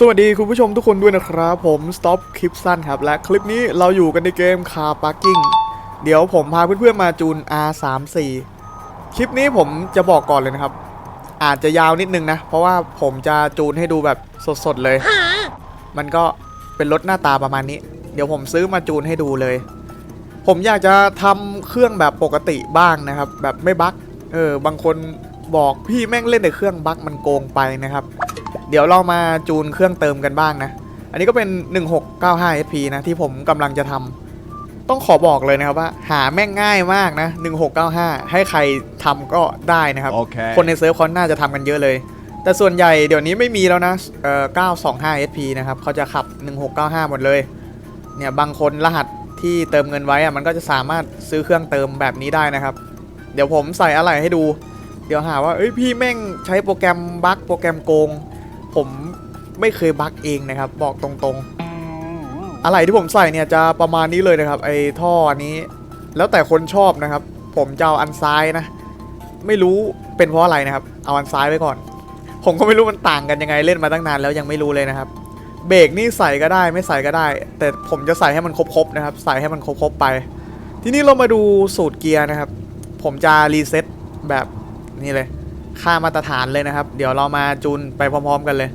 สวัสดีคุณผู้ชมทุกคนด้วยนะครับ ผม Stop คลิปสั้นครับ และคลิปนี้เราอยู่กันในเกม Car Parking เดี๋ยวผมพาเพื่อนๆมาจูน R34 คลิปนี้ผมจะบอกก่อนเลยนะครับ อาจจะยาวนิดนึงนะ เพราะว่าผมจะจูนให้ดูแบบสดๆเลย มันก็เป็นรถหน้าตาประมาณนี้ เดี๋ยวผมซื้อมาจูนให้ดูเลย ผมอยากจะทำเครื่องแบบปกติบ้างนะครับ แบบไม่บั๊กเออบางคน บอกพี่แม่งเล่นในเครื่องบั๊กมันโกงไปนะครับ เดี๋ยวเรามาจูนเครื่องเติมกันบ้างนะ อันนี้ก็เป็น 1695 SP นะที่ผมกำลังจะทำต้องขอบอกเลยนะครับว่า หาแม่งง่ายมากนะ 1695 ให้ใครทำก็ได้นะครับ Okay. คนในเซิร์ฟเขาน่าจะทำกันเยอะเลย แต่ส่วนใหญ่เดี๋ยวนี้ไม่มีแล้วนะเอ่อ925 SP นะครับเขาจะขับ 1695 หมดเลยเนี่ยบางคนรหัสที่เติมเงินไว้อะมันก็จะสามารถซื้อเครื่องเติมแบบนี้ได้นะครับ เดี๋ยวผมใส่อะไรให้ดู เดี๋ยวหาว่าเอ้ยพี่แม่งใช้โปรแกรมบั๊กโปรแกรมโกง ผมไม่เคยบั๊กเองนะครับ บอกตรงๆ อะไรที่ผมใส่เนี่ยจะประมาณนี้เลยนะครับ ไอ้ท่ออันนี้ แล้วแต่คนชอบนะครับ ผมจะเอาอันซ้ายนะ ไม่รู้เป็นเพราะอะไรนะครับ เอาอันซ้ายไว้ก่อน ผมก็ไม่รู้มันต่างกันยังไงเล่นมาตั้งนานแล้วยังไม่รู้เลยนะครับ เบรกนี่ใส่ก็ได้ไม่ใส่ก็ได้ แต่ผมจะใส่ให้มันครบๆนะครับ ใส่ให้มันครบๆไป ทีนี้เรามาดูสูตรเกียร์นะครับ ผมจะรีเซ็ตแบบ นี่เลย ค่ามาตรฐานเลยนะครับ เดี๋ยวเรามาจูนไปพร้อม ๆ กันเลย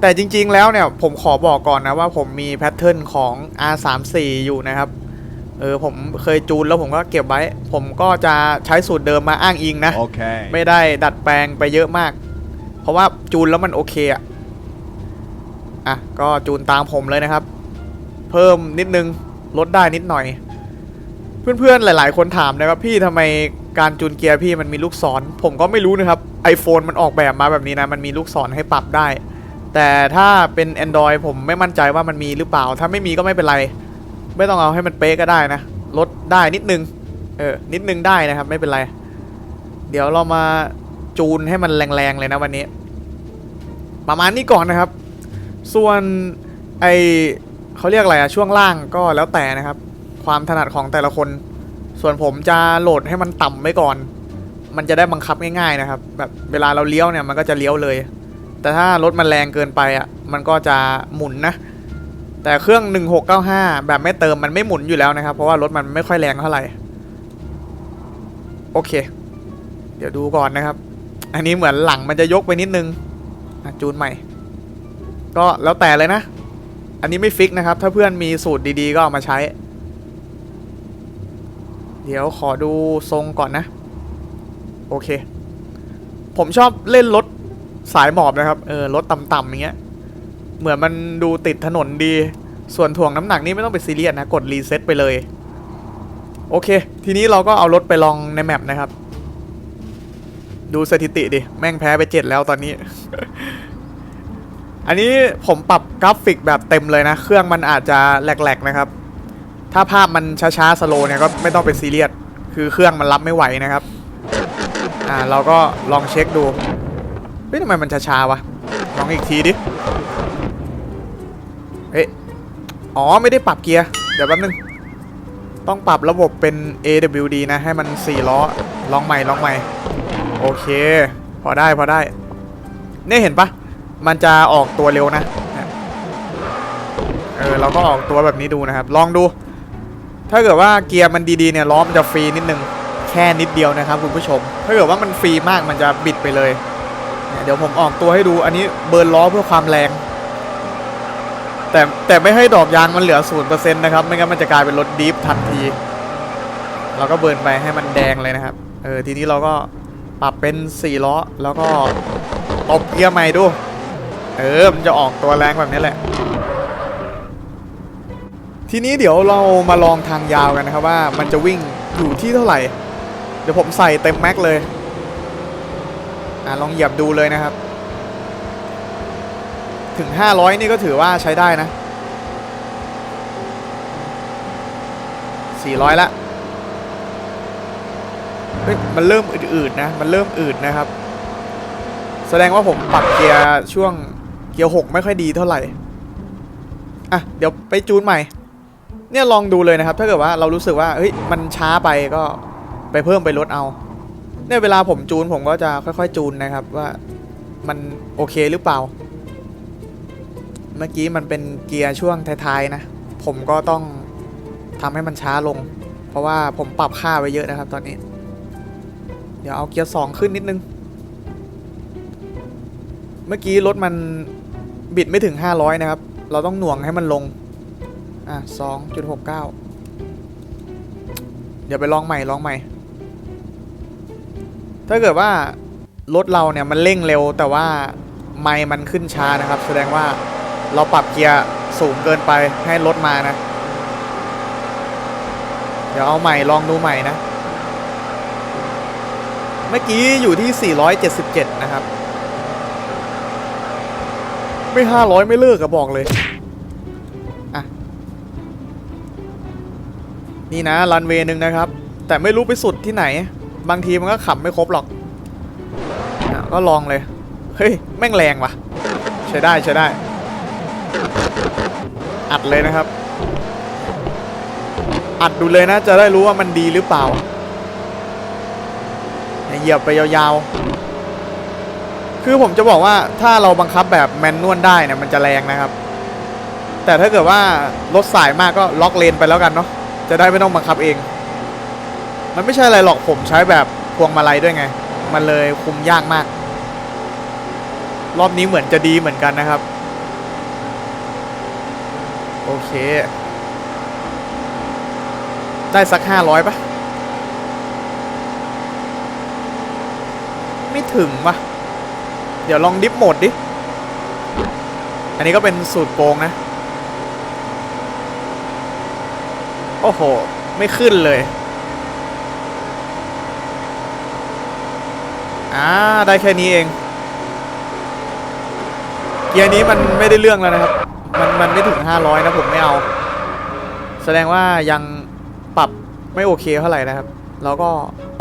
แต่จริง ๆ แล้วเนี่ยผมขอบอกก่อนนะว่าผมมีแพทเทิร์นของ R34 อยู่นะครับเออผมเคยจูนแล้วผมก็เก็บไว้ ผมก็จะใช้สูตรเดิมมาอ้างอิงนะ Okay. ไม่ได้ดัดแปลงไปเยอะมาก เพราะว่าจูนแล้วมันโอเคอะอะก็จูนตามผมเลยนะครับ เพิ่มนิดนึงลดได้นิดหน่อย เพื่อนๆหลาย ๆ คนถามนะครับพี่ทำไม การจูนเกียร์พี่มันมีลูกศร ผมก็ไม่รู้นะครับ iPhone มันออกแบบมาแบบนี้นะ มันมีลูกศรให้ปรับได้ แต่ถ้าเป็น Android ผมไม่มั่นใจว่ามันมีหรือเปล่า ถ้าไม่มีก็ไม่เป็นไร ไม่ต้องเอาให้มันเป๊ะก็ได้นะ ลดได้นิดนึง เออ นิดนึงได้นะครับ ไม่เป็นไร เดี๋ยวเรามาจูนให้มันแรงๆเลยนะวันนี้ ประมาณนี้ก่อนนะครับ ส่วนไอเขาเรียกอะไรอะช่วงล่างก็แล้วแต่นะครับ ความถนัดของแต่ละคน ส่วนผมจะโหลดให้มันต่ำไว้ก่อน มันจะได้บังคับง่ายๆนะครับ แบบเวลาเราเลี้ยวเนี่ยมันก็จะเลี้ยวเลย แต่ถ้ารถมันแรงเกินไปอะ มันก็จะหมุนนะ แต่เครื่อง 1695 แบบไม่เติมมันไม่หมุนอยู่แล้วนะครับ เพราะว่ารถมันไม่ค่อยแรงเท่าไหร่ โอเค เดี๋ยวดูก่อนนะครับ อันนี้เหมือนหลังมันจะยกไปนิดนึงจูนใหม่ ก็แล้วแต่เลยนะ อันนี้ไม่ฟิกนะครับ ถ้าเพื่อนมีสูตรดีๆ ก็เอามาใช้ เดี๋ยวขอดูทรงก่อนนะ โอเค ผมชอบเล่นรถสายหมอบนะครับเออรถต่ำๆอย่างเงี้ยเหมือนมันดูติดถนนดี ส่วนถ่วงน้ำหนักนี่ไม่ต้องไปซีเรียสนะ กดรีเซ็ตไปเลย โอเค ทีนี้เราก็เอารถไปลองในแมปนะครับ ดูสถิติดิ แม่งแพ้ไปเจ็ดแล้วตอนนี้ อันนี้ผมปรับกราฟิกแบบเต็มเลยนะ เครื่องมันอาจจะแหลกๆนะครับ ถ้าภาพมันช้าๆสโลเนี่ยก็ไม่ต้องไปซีเรียส คือเครื่องมันรับไม่ไหวนะครับ อ่าเราก็ลองเช็คดู เฮ้ยทำไมมันช้าๆวะ ลองอีกทีดิ เอ๊ะ อ๋อไม่ได้ปรับเกียร์ เดี๋ยวแป๊บนึง ต้องปรับระบบเป็น AWD นะ ให้มัน 4 ล้อ ลองใหม่ลองใหม่ โอเค พอได้พอได้ เนี่ยเห็นปะ มันจะออกตัวเร็วนะ เออเราก็ออกตัวแบบนี้ดูนะครับ ลองดู ถ้าเกิดว่าเกียร์มันดีๆเนี่ยล้อมันจะฟรีนิดนึงแค่นิดเดียวนะครับคุณผู้ชม ถ้าเกิดว่ามันฟรีมากมันจะบิดไปเลยเยเดี๋ยวผมออกตัวให้ดูอันนี้เบิร์นล้อเพื่อความแรง แต่แต่ไม่ให้ดอกยางมันเหลือศูนย์เปอร์เซ็นต์นะครับ ไม่งั้นมันจะกลายเป็นรถดีฟทันที เราก็เบิร์นไปให้มันแดงเลยนะครับ เออทีนี้เราก็ปรับเป็นสี่ล้อแล้วก็ตบเกียร์ใหม่ดู เออมันจะออกตัวแรงแบบนี้แหละ ทีนี้เดี๋ยวเรามาลองทางยาวกันนะครับว่ามันจะวิ่งอยู่ที่เท่าไหร่ เดี๋ยวผมใส่เต็มแม็กเลยอ่าลองเหยียบดูเลยนะครับ ถึง 500 นี่ก็ถือว่าใช้ได้นะ 400 ละเฮ้ยมันเริ่มอืดๆนะ มันเริ่มอืดนะครับ แสดงว่าผมปรับเกียร์ช่วงเกียร์ 6 ไม่ค่อยดีเท่าไหร่อะ เดี๋ยวไปจูนใหม่ เนี่ยลองดูเลยนะครับ ถ้าเกิดว่าเรารู้สึกว่าเฮ้ยมันช้าไปก็ไปเพิ่มไปลดเอา เนี่ยเวลาผมจูนผมก็จะค่อยๆจูนนะครับว่ามันโอเคหรือเปล่า เมื่อกี้มันเป็นเกียร์ช่วงท้ายๆนะ ผมก็ต้องทำให้มันช้าลง เพราะว่าผมปรับค่าไว้เยอะนะครับ ตอนนี้ เดี๋ยวเอาเกียร์สองขึ้นนิดนึง เมื่อกี้รถมันบิดไม่ถึง 500 นะครับ เราต้องหน่วงให้มันลง อะ2.69เดี๋ยวไปลองใหม่ลองใหม่ ถ้าเกิดว่ารถเราเนี่ยมันเร่งเร็ว แต่ว่าไมค์มันขึ้นช้านะครับ แสดงว่าเราปรับเกียร์สูงเกินไปให้รถมานะ เดี๋ยวเอาใหม่ลองดูใหม่นะ เมื่อกี้อยู่ที่ 477 นะครับ ไม่ 500 ไม่เลิกอะบอกเลย นี่นะรันเวย์หนึ่งนะครับ แต่ไม่รู้ไปสุดที่ไหน บางทีมันก็ขับไม่ครบหรอกก็ลองเลย เฮ้ย แม่งแรงว่ะ ใช้ได้ใช้ได้ อัดเลยนะครับ อัดดูเลยนะ จะได้รู้ว่ามันดีหรือเปล่าเหยียบไปยาวๆ คือผมจะบอกว่าถ้าเราบังคับแบบแมนนวลได้เนี่ยมันจะแรงนะครับ แต่ถ้าเกิดว่ารถสายมากก็ล็อกเลนไปแล้วกันเนาะ จะได้ไม่ต้องบังคับเอง มันไม่ใช่อะไรหรอกผมใช้แบบพวงมาลัยด้วยไง มันเลยคุมยากมาก รอบนี้เหมือนจะดีเหมือนกันนะครับ โอเค ได้สักห้าร้อยปะไม่ถึงปะเดี๋ยวลองดิฟโหมดดิ อันนี้ก็เป็นสูตรโกงนะ โอ้โห ไม่ขึ้นเลย อ่า ได้แค่นี้เอง เกียร์นี้มันไม่ได้เรื่องแล้วนะครับ มันมันไม่ถึง 500 นะผมไม่เอา แสดงว่ายังปรับไม่โอเคเท่าไหร่นะครับ แล้วก็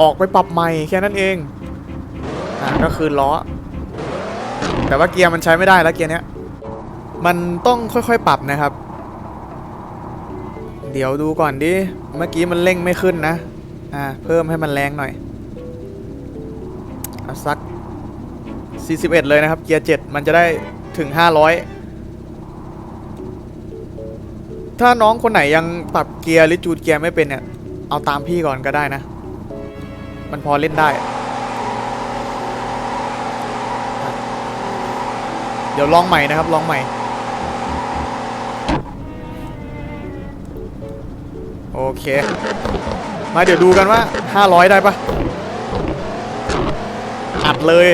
ออกไปปรับใหม่แค่นั้นเอง อ่า ก็คือล้อ แต่ว่าเกียร์มันใช้ไม่ได้แล้วเกียร์เนี้ย มันต้องค่อยๆปรับนะครับ เดี๋ยวดูก่อนดิ เมื่อกี้มันเร่งไม่ขึ้นนะ อ่า เพิ่มให้มันแรงหน่อยเอาสัก 41 เลยนะครับ เกียร์ 7 มันจะได้ถึง 500 ถ้าน้องคนไหนยังปรับเกียร์หรือจูดเกียร์ไม่เป็นเนี่ย เอาตามพี่ก่อนก็ได้นะ มันพอเล่นได้ เดี๋ยวลองใหม่นะครับ ลองใหม่ เค มาเดี๋ยวดูกันว่า 500 ได้ปะอัดเลย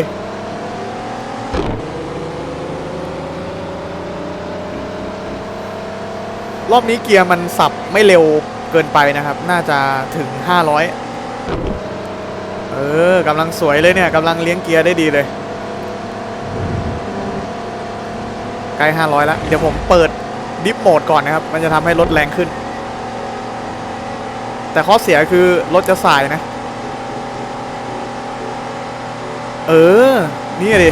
รอบนี้เกียร์มันสับไม่เร็วเกินไปนะครับ น่าจะถึง 500 เออกำลังสวยเลยเนี่ยกำลังเลี้ยงเกียร์ได้ดีเลยใกล้ 500 แล้ว เดี๋ยวผมเปิดดิฟโหมดก่อนนะครับ มันจะทำให้รถแรงขึ้น แต่ข้อเสียคือรถจะสายนะ เออ นี่ดิ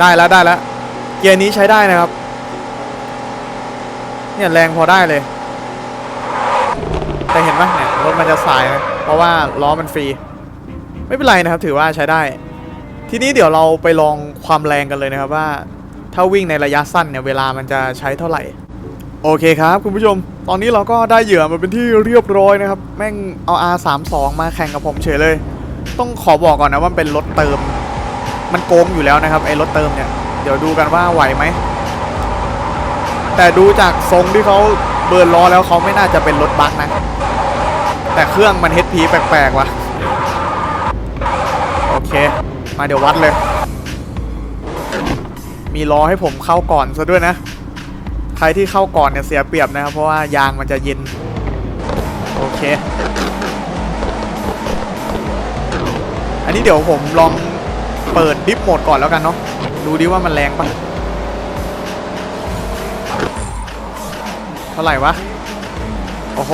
ได้แล้วได้แล้ว เกียร์นี้ใช้ได้นะครับ เนี่ยแรงพอได้เลย แต่เห็นปะเนี่ยรถมันจะสายนะเพราะว่าล้อมันฟรี ไม่เป็นไรนะครับ ถือว่าใช้ได้ ทีนี้เดี๋ยวเราไปลองความแรงกันเลยนะครับว่า ถ้าวิ่งในระยะสั้นเนี่ยเวลามันจะใช้เท่าไหร่ โอเคครับคุณผู้ชม ตอนนี้เราก็ได้เหยื่อมาเป็นที่เรียบร้อยนะครับ แม่งเอา R32 มาแข่งกับผมเฉยเลย ต้องขอบอกก่อนนะว่าเป็นรถเติม มันโกงอยู่แล้วนะครับไอ้รถเติมเนี่ย เดี๋ยวดูกันว่าไหวไหม แต่ดูจากทรงที่เขาเบิร์นล้อแล้วเขาไม่น่าจะเป็นรถบัคนะ แต่เครื่องมัน HP แปลกๆว่ะ โอเค มาเดี๋ยววัดเลย มีล้อให้ผมเข้าก่อนซะด้วยนะ รที่เข้าก่อนเนี่ยเสียเปรียบนะครับ เพราะว่ายางมันจะเย็น โอเค อันนี้เดี๋ยวผมลองเปิดดิฟโหมดก่อนแล้วกันเนาะดูดิว่ามันแรงปะเท่าไหร่วะ โอ้โห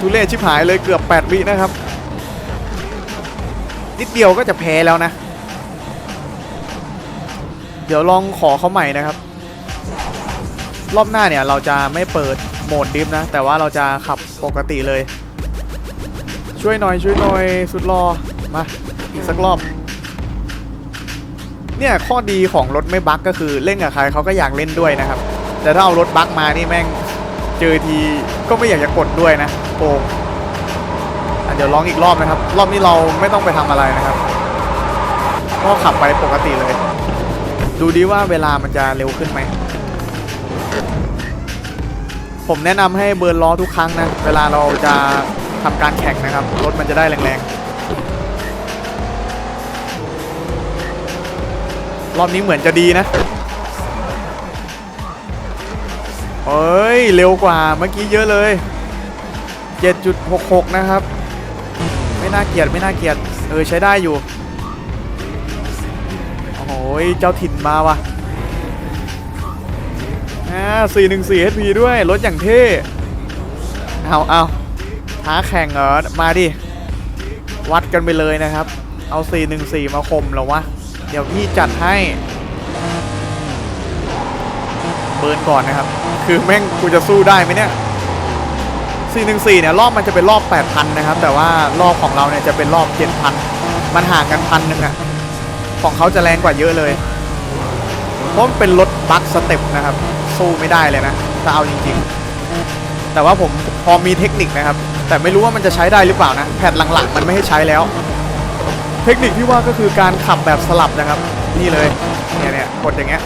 ทุเรศชิบหายเลยเกือบ 8 วินะครับ นิดเดียวก็จะแพ้แล้วนะ เดี๋ยวลองขอเขาใหม่นะครับ รอบหน้าเนี่ยเราจะไม่เปิดโหมดดิฟนะ แต่ว่าเราจะขับปกติเลย ช่วยหน่อยช่วยหน่อยสุดรอมาอีกสักรอบ เนี่ยข้อดีของรถไม่บั๊กก็คือเล่นกับใครเขาก็อยากเล่นด้วยนะครับ แต่ถ้าเอารถบั๊กมานี่แม่งเจอทีก็ไม่อยากจะกดด้วยนะโกงอะเดี๋ยวลองอีกรอบนะครับ รอบนี้เราไม่ต้องไปทำอะไรนะครับก็ขับไปปกติเลย ดูดีว่าเวลามันจะเร็วขึ้นไหม ผมแนะนำให้เบิร์นล้อทุกครั้งนะ เวลาเราจะทำการแข่งนะครับ รถมันจะได้แรงๆ รอบนี้เหมือนจะดีนะเอ้ย เร็วกว่าเมื่อกี้เยอะเลย 7.66 นะครับ ไม่น่าเกลียดไม่น่าเกลียดเออใช้ได้อยู่ โอ้โหเจ้าถิ่นมาว่ะ อ่า414 HP ด้วยรถอย่างเท่เอาเอาท้าแข่งเหรอมาดิ วัดกันไปเลยนะครับ เอา 414 มาคมเหรอวะ เดี๋ยวพี่จัดให้เบิร์นก่อนนะครับ คือแม่งกูจะสู้ได้ไหมเนี่ย 414 เนี่ย รอบมันจะเป็นรอบ 8,000 นะครับ แต่ว่ารอบของเราเนี่ยจะเป็นรอบ 7,000 มันห่างกันพันหนึ่งอะของเขาจะแรงกว่าเยอะเลย เพราะมันเป็นรถบัคสเต็ปนะครับ สู้ไม่ได้เลยนะถ้าเอาจริงๆ แต่ว่าผมพอมีเทคนิคนะครับ แต่ไม่รู้ว่ามันจะใช้ได้หรือเปล่านะแพทหลังๆ มันไม่ให้ใช้แล้ว เทคนิคที่ว่าก็คือการขับแบบสลับนะครับ นี่เลยเนี่ยเนี่ยกดอย่างเงี้ย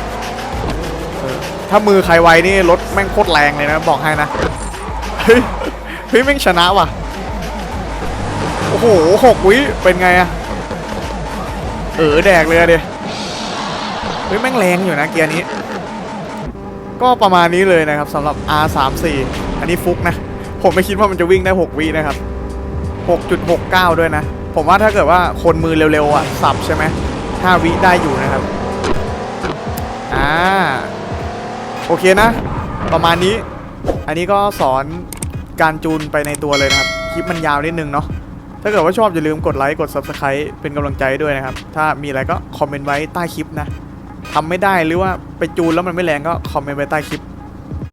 ถ้ามือใครไวนี่รถแม่งโคตรแรงเลยนะบอกให้นะเฮ้ยเฮ้ยแม่งชนะว่ะโอ้โหหกวิเป็นไงอะเออแดกเลยเดียเฮ้ยแม่งแรงอยู่นะเกียร์นี้ ก็ประมาณนี้เลยนะครับสำหรับ R34 อันนี้ฟุกนะ ผมไม่คิดว่ามันจะวิ่งได้ 6วินะครับ 6.69 ด้วยนะ ผมว่าถ้าเกิดว่าคนมือเร็วๆอะสับใช่ไหม5วิได้อยู่นะครับ อ่า โอเคนะ ประมาณนี้ อันนี้ก็สอนการจูนไปในตัวเลยนะครับ คลิปมันยาวนิดนึงเนาะถ้าเกิดว่าชอบอย่าลืมกดไลค์ กด Subscribe เป็นกำลังใจด้วยนะครับ ถ้ามีอะไรก็คอมเมนต์ไว้ใต้คลิปนะ ทำไม่ได้หรือว่าไปจูนแล้วมันไม่แรงก็คอมเมนต์ไว้ใต้คลิป